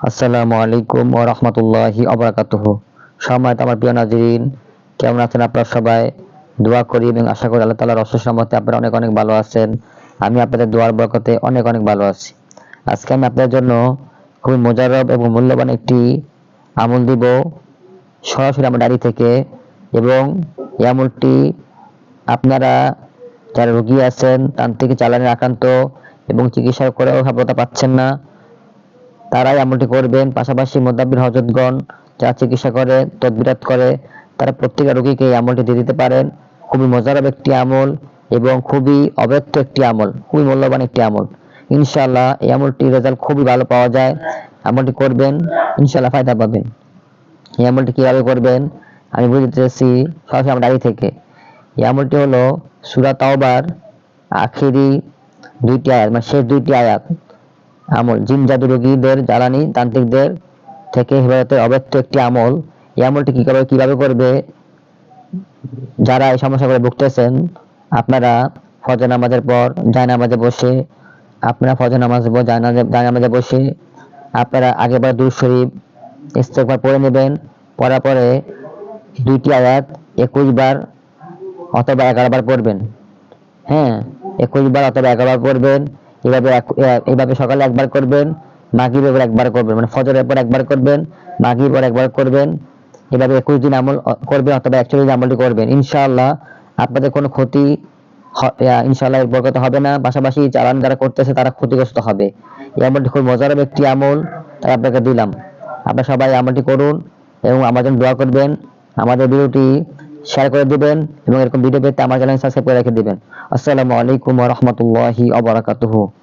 আসসালামু আলাইকুম ও রহমতুল্লাহি অবরাকাতুহ সম্মানিত আমার প্রিয় নাজরিন, কেমন আছেন আপনারা সবাই? দোয়া করি এবং আশা করি আল্লাহ তালার অশেষ রহমতে আপনারা অনেক অনেক ভালো আছেন। আমি আপনাদের দোয়ার বরকতে অনেক অনেক ভালো আছি। আজকে আমি আপনাদের জন্য খুবই মোজারব এবং মূল্যবান একটি আমল দিব সরাসরি আমার ডায়েরি থেকে এবং এই আমলটি আপনারা যারা রোগী আছেন তান্ত্রিক চালানের আক্রান্ত এবং চিকিৎসা করেও সফলতা পাচ্ছেন না তারাই আমলটি করবেন। পাশাপাশি মোদাব্বির হজরতগণ যারা চিকিৎসা করে, তদবিরাত করে, তারা প্রত্যেকের রোগীকে এই আমলটি দিয়ে দিতে পারেন। খুবই মজারব একটি আমল এবং খুবই অব্যক্ত একটি আমল, খুবই মূল্যবান একটি আমল। ইনশাআল্লাহ এই আমলটি রেজাল্ট খুবই ভালো পাওয়া যায়। আমলটি করবেন, ইনশাআল্লাহ ফায়দা পাবেন। এই আমলটি কীভাবে করবেন? আমি বুঝতেছি সরাসরি আমার ডায়েরি থেকে। এই আমলটি হলো সুরা তাওবার আখেরি দুইটি আয়াত মানে শেষ দুইটি আয়াত। আমল। জিন জাদু রোগীদের, জ্বালানি তান্ত্রিকদের থেকে হেফাজতের অব্যক্ত একটি আমল। এই আমলটি কি করে, কীভাবে করবে? যারা এই সমস্যা করে ভুগতেছেন, আপনারা ফজর নামাজের পর জায় নামাজে বসে, আপনারা ফজর নামাজ জায় নামাজে বসে, আপনারা আগেবার দুর শরীফ ইস্তেকবার পড়ে নেবেন। পড়ার পরে দুইটি আয়াত একুশ বার অথবা এগারো বার পড়বেন। হ্যাঁ একুশ বার অথবা এগারো বার পড়বেন। এভাবে এক- এ- এইভাবে সকালে একবার করবেন মাগরিবের পর একবার করবেন মানে ফজরের পর একবার করবেন মাগরিবের পর একবার করবেন এভাবে একুশ দিন আমল করবেন অথবা একচল্লিশ দিন আমলটি করবেন। ইনশাআল্লাহ আপনাদের কোনো ক্ষতি হ- আহ, ইনশাআল্লাহ এর বরকত হবে না। পাশাপাশি চালান যারা করতেছে তারা ক্ষতিগ্রস্ত হবে। এই আমলটি খুব মজার একটি আমল তাই আপনাকে দিলাম। আপনারা সবাই আমলটি করুন এবং আমার জন্য দোয়া করবেন। আমাদের ভিডিওটি শেয়ার করে দিবেন এবং এরকম ভিডিও পেতে আমার চ্যানেল সাবস্ক্রাইব করে রেখে দিবেন। আসসালামু আলাইকুম ওয়া রাহমাতুল্লাহি ওয়া